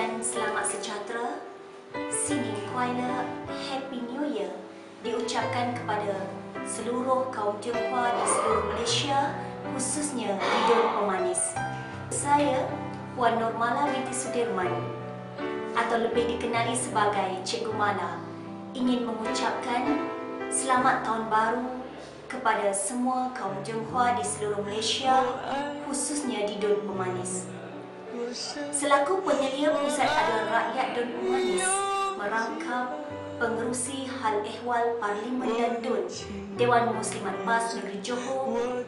dan selamat sejahtera. Sini Kuala Happy New Year diucapkan kepada seluruh kaum Tionghoa di seluruh Malaysia khususnya di Dun Pemanis. Saya Puan Normala binti Sudirman atau lebih dikenali sebagai Cikgu Mala ingin mengucapkan selamat tahun baru kepada semua kaum Tionghoa di seluruh Malaysia khususnya di Dun Pemanis. Selaku penyelia Pusat Aduan Rakyat Dun Pemanis, merangkap pengerusi hal ehwal Parlimen dan Dun Dewan Muslimat PAS Negeri Johor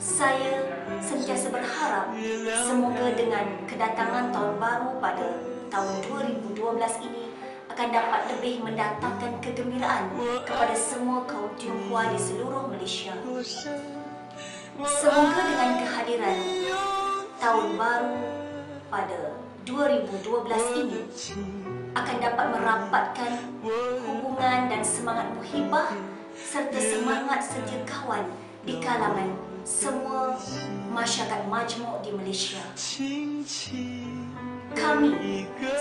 saya sentiasa berharap semoga dengan kedatangan tahun baru pada tahun 2012 ini akan dapat lebih mendatangkan kegembiraan kepada semua kaum Tionghoa di seluruh Malaysia. Semoga dengan kehadiran tahun baru pada 2012 ini akan dapat merapatkan hubungan dan semangat muhibah serta semangat setia kawan di kalangan semua masyarakat majmuk di Malaysia. Kami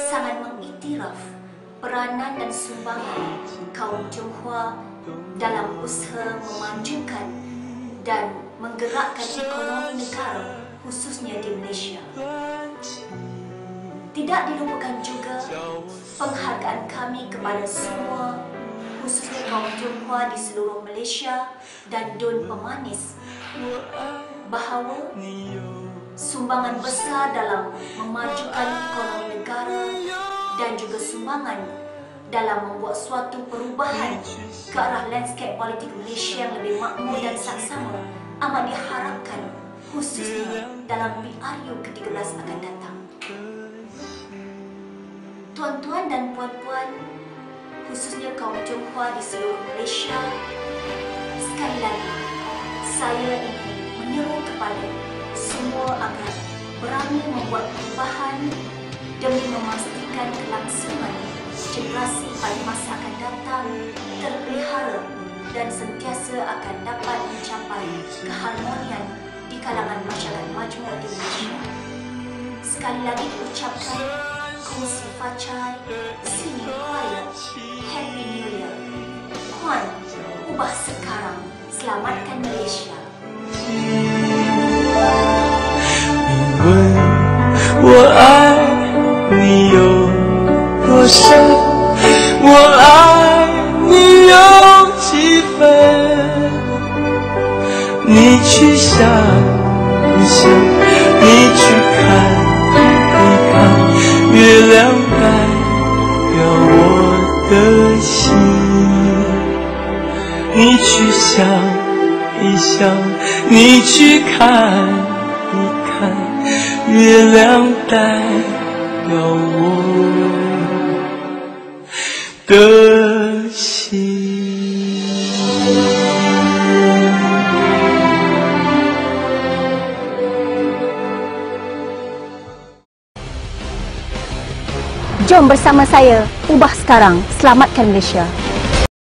sangat mengiktiraf peranan dan sumbangan kaum Tionghoa dalam usaha memajukan dan menggerakkan ekonomi negara khususnya di Malaysia. Tidak dilupakan juga penghargaan kami kepada semua khususnya kaum Tionghoa di seluruh Malaysia dan Dun Pemanis bahawa sumbangan besar dalam memajukan ekonomi negara dan juga sumbangan dalam membuat suatu perubahan ke arah landscape politik Malaysia yang lebih makmur dan saksama amat diharapkan khususnya dalam PRU ke-13 akan datang. Tuan-tuan dan puan-puan, khususnya kaum Tionghoa di seluruh Malaysia, sekali lagi saya ingin menyeru kepada semua agar berani membuat perubahan demi memastikan kelangsungan generasi pada masa akan datang terpelihara dan sentiasa akan dapat mencapai keharmonian di kalangan maju di maju. Sekali lagi ucapkan kongsi facai, sini kuala, happy new year. Puan, ubah sekarang, selamatkan Malaysia. 我爱你有多深，我爱你有几分？你去想想，你去看一看，月亮代表我的心。你去想一想，你去看一看，月亮代表我的心。Jom bersama saya, ubah sekarang, selamatkan Malaysia.